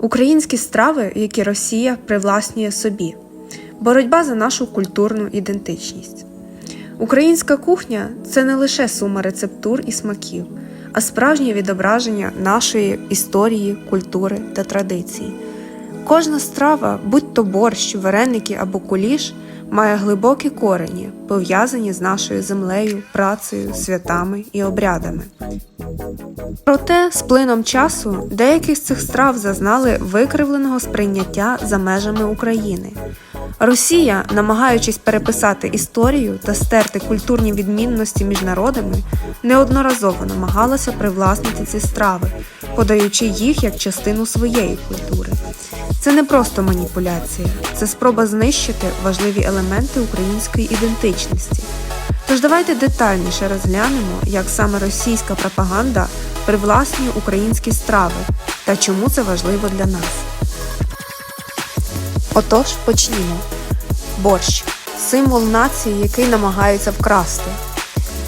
Українські страви, які Росія привласнює собі, боротьба за нашу культурну ідентичність. Українська кухня це не лише сума рецептур і смаків, а справжнє відображення нашої історії, культури та традиції. Кожна страва, будь то борщ, вареники або куліш, має глибокі корені, пов'язані з нашою землею, працею, святами і обрядами. Проте, з плином часу, деякі з цих страв зазнали викривленого сприйняття за межами України. Росія, намагаючись переписати історію та стерти культурні відмінності між народами, неодноразово намагалася привласнити ці страви, подаючи їх як частину своєї культури. Це не просто маніпуляція, це спроба знищити важливі елементи української ідентичності. Тож давайте детальніше розглянемо, як саме російська пропаганда привласнює українські страви та чому це важливо для нас. Отож, почнімо. Борщ символ нації, який намагаються вкрасти.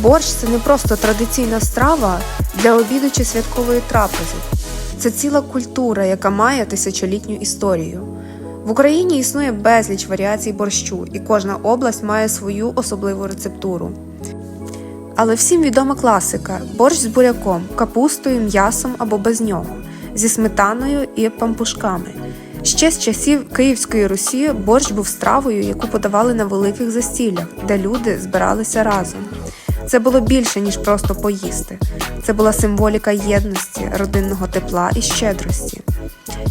Борщ це не просто традиційна страва для обіду чи святкової трапези. Це ціла культура, яка має тисячолітню історію. В Україні існує безліч варіацій борщу, і кожна область має свою особливу рецептуру. Але всім відома класика борщ з буряком, капустою, м'ясом або без нього, зі сметаною і пампушками. Ще з часів Київської Русі борщ був стравою, яку подавали на великих застіллях, де люди збиралися разом. Це було більше, ніж просто поїсти. Це була символіка єдності, родинного тепла і щедрості.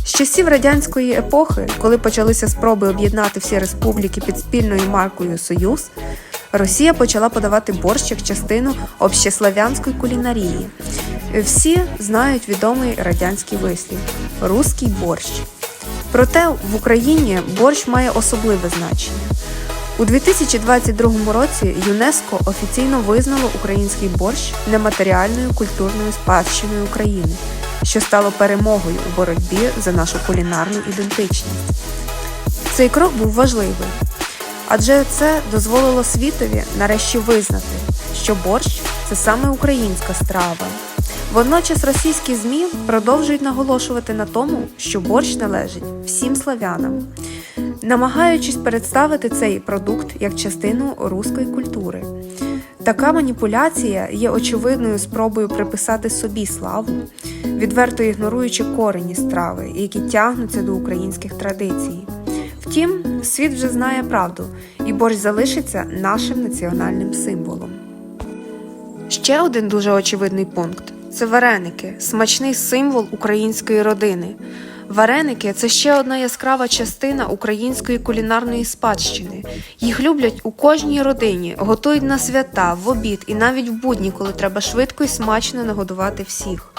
З часів радянської епохи, коли почалися спроби об'єднати всі республіки під спільною маркою Союз, Росія почала подавати борщ як частину общеслав'янської кулінарії. Всі знають відомий радянський вислів руський борщ. Проте в Україні борщ має особливе значення. У 2022 році ЮНЕСКО офіційно визнало український борщ нематеріальною культурною спадщиною України, що стало перемогою у боротьбі за нашу кулінарну ідентичність. Цей крок був важливий, адже це дозволило світові нарешті визнати, що борщ це саме українська страва. Водночас російські ЗМІ продовжують наголошувати на тому, що борщ належить всім славянам, намагаючись представити цей продукт як частину руської культури. Така маніпуляція є очевидною спробою приписати собі славу, відверто ігноруючи корені страви, які тягнуться до українських традицій. Втім, світ вже знає правду, і борщ залишиться нашим національним символом. Ще один дуже очевидний пункт це вареники, смачний символ української родини. Вареники це ще одна яскрава частина української кулінарної спадщини. Їх люблять у кожній родині, готують на свята, в обід і навіть в будні, коли треба швидко і смачно нагодувати всіх.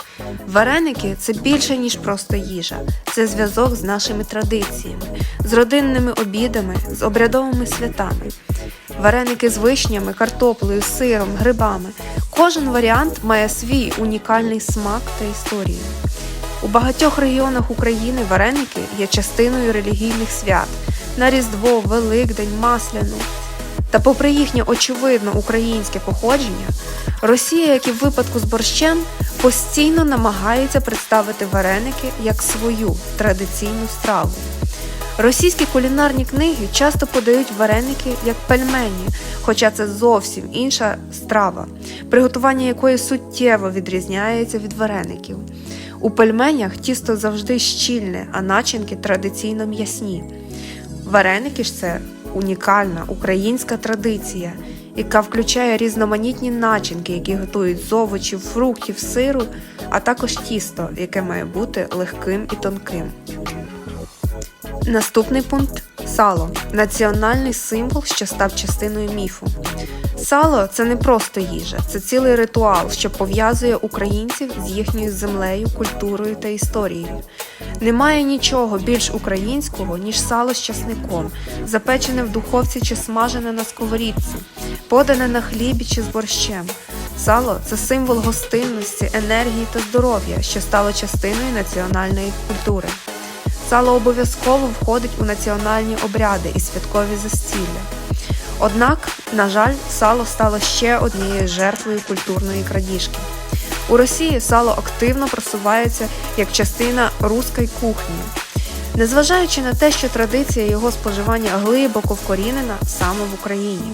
Вареники це більше, ніж просто їжа, це зв'язок з нашими традиціями, з родинними обідами, з обрядовими святами. Вареники з вишнями, картоплею, сиром, грибами. Кожен варіант має свій унікальний смак та історію. У багатьох регіонах України вареники є частиною релігійних свят на Різдво, Великдень, Масляну. Та, попри їхнє очевидно українське походження, Росія, як і в випадку з борщем, постійно намагається представити вареники як свою традиційну страву. Російські кулінарні книги часто подають вареники як пельмені, хоча це зовсім інша страва, приготування якої суттєво відрізняється від вареників. У пельменях тісто завжди щільне, а начинки традиційно м'ясні. Вареники ж це унікальна українська традиція, яка включає різноманітні начинки, які готують з овочів, фруктів, сиру, а також тісто, яке має бути легким і тонким. Наступний пункт сало національний символ, що став частиною міфу. Сало це не просто їжа, це цілий ритуал, що пов'язує українців з їхньою землею, культурою та історією. Немає нічого більш українського, ніж сало з часником, запечене в духовці чи смажене на сковорідці, подане на хлібі чи з борщем. Сало це символ гостинності, енергії та здоров'я, що стало частиною національної культури. Сало обов'язково входить у національні обряди і святкові застілля. Однак, на жаль, сало стало ще однією жертвою культурної крадіжки. У Росії сало активно просувається як частина руської кухні. Незважаючи на те, що традиція його споживання глибоко вкорінена саме в Україні.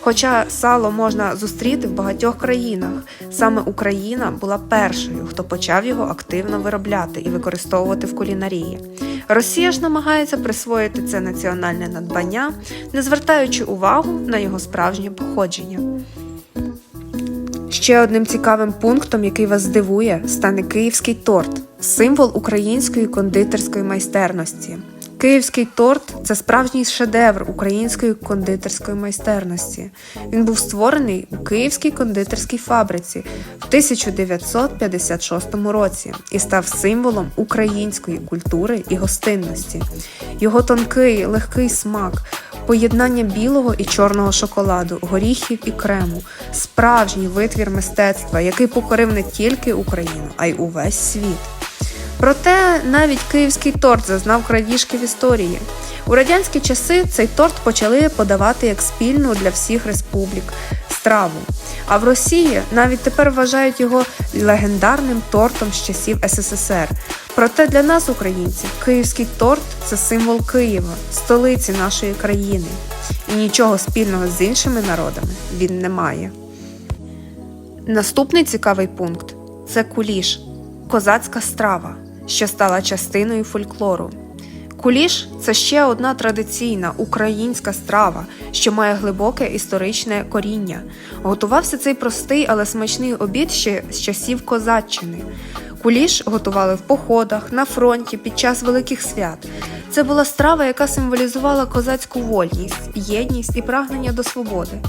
Хоча сало можна зустріти в багатьох країнах, саме Україна була першою, хто почав його активно виробляти і використовувати в кулінарії. Росія ж намагається присвоїти це національне надбання, не звертаючи увагу на його справжнє походження. Ще одним цікавим пунктом, який вас здивує, стане київський торт символ української кондитерської майстерності. Київський торт це справжній шедевр української кондитерської майстерності. Він був створений у Київській кондитерській фабриці в 1956 році і став символом української культури і гостинності. Його тонкий, легкий смак, поєднання білого і чорного шоколаду, горіхів і крему, справжній витвір мистецтва, який покорив не тільки Україну, а й увесь світ. Проте навіть київський торт зазнав крадіжки в історії. У радянські часи цей торт почали подавати як спільну для всіх республік страву. А в Росії навіть тепер вважають його легендарним тортом з часів СССР. Проте для нас, українців, київський торт це символ Києва, столиці нашої країни. І нічого спільного з іншими народами він не має. Наступний цікавий пункт це куліш козацька страва, що стала частиною фольклору. Куліш це ще одна традиційна українська страва, що має глибоке історичне коріння. Готувався цей простий, але смачний обід ще з часів козаччини. Куліш готували в походах, на фронті під час великих свят. Це була страва, яка символізувала козацьку вольність, єдність і прагнення до свободи.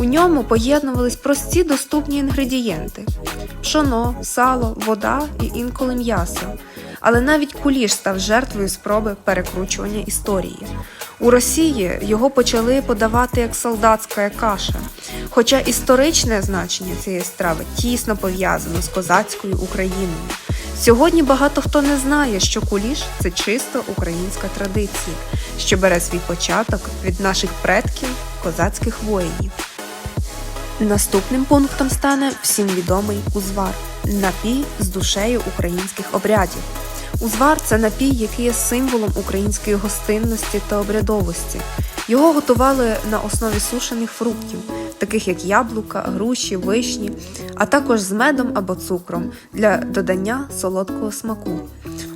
У ньому поєднувались прості доступні інгредієнти: пшоно, сало, вода і інколи м'ясо. Але навіть куліш став жертвою спроби перекручування історії. У Росії його почали подавати як солдатська каша, хоча історичне значення цієї страви тісно пов'язано з козацькою Україною. Сьогодні багато хто не знає, що куліш це чисто українська традиція, що бере свій початок від наших предків, козацьких воїнів. Наступним пунктом стане всім відомий узвар напій з душею українських обрядів. Узвар це напій, який є символом української гостинності та обрядовості. Його готували на основі сушених фруктів, таких як яблука, груші, вишні, а також з медом або цукром для додання солодкого смаку.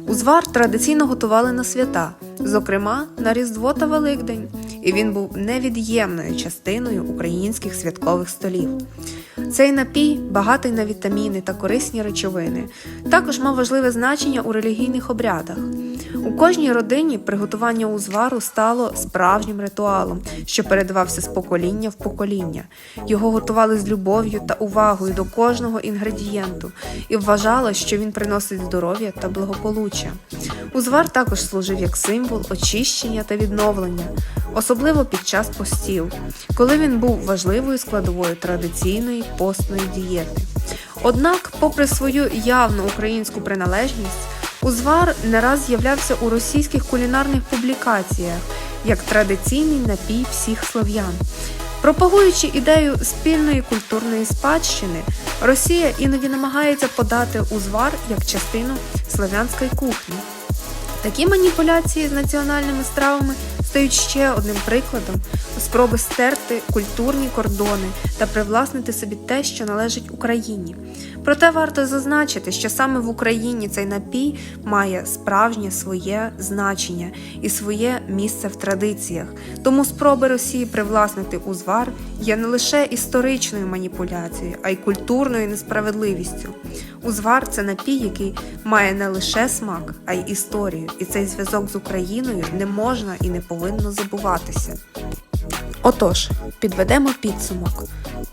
Узвар традиційно готували на свята, зокрема на Різдво та Великдень, і він був невід'ємною частиною українських святкових столів. Цей напій багатий на вітаміни та корисні речовини, також мав важливе значення у релігійних обрядах. У кожній родині приготування узвару стало справжнім ритуалом, що передавався з покоління в покоління. Його готували з любов'ю та увагою до кожного інгредієнту і вважалось, що він приносить здоров'я та благополуччя. Узвар також служив як символ очищення та відновлення, особливо під час постів, коли він був важливою складовою традиційної постної дієти. Однак, попри свою явну українську приналежність, Узвар не раз з'являвся у російських кулінарних публікаціях як традиційний напій всіх слов'ян. Пропагуючи ідею спільної культурної спадщини, Росія іноді намагається подати узвар як частину слов'янської кухні. Такі маніпуляції з національними стравами стають ще одним прикладом спроби стерти культурні кордони та привласнити собі те, що належить Україні. Проте варто зазначити, що саме в Україні цей напій має справжнє своє значення і своє місце в традиціях. Тому спроби Росії привласнити узвар є не лише історичною маніпуляцією, а й культурною несправедливістю. Узвар це напій, який має не лише смак, а й історію, і цей зв'язок з Україною не можна і не повинно забуватися. Отож, підведемо підсумок.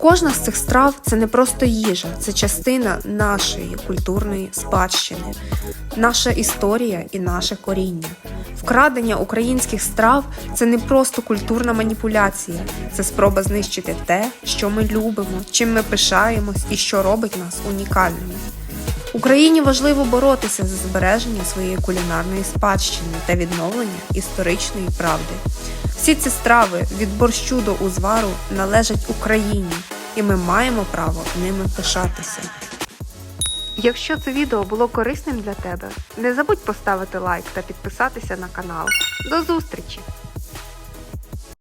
Кожна з цих страв це не просто їжа, це частина нашої культурної спадщини, наша історія і наше коріння. Вкрадення українських страв це не просто культурна маніпуляція, це спроба знищити те, що ми любимо, чим ми пишаємось і що робить нас унікальними. Україні важливо боротися за збереження своєї кулінарної спадщини та відновлення історичної правди. Всі ці страви від борщу до узвару належать Україні, і ми маємо право ними пишатися. Якщо це відео було корисним для тебе, не забудь поставити лайк та підписатися на канал. До зустрічі!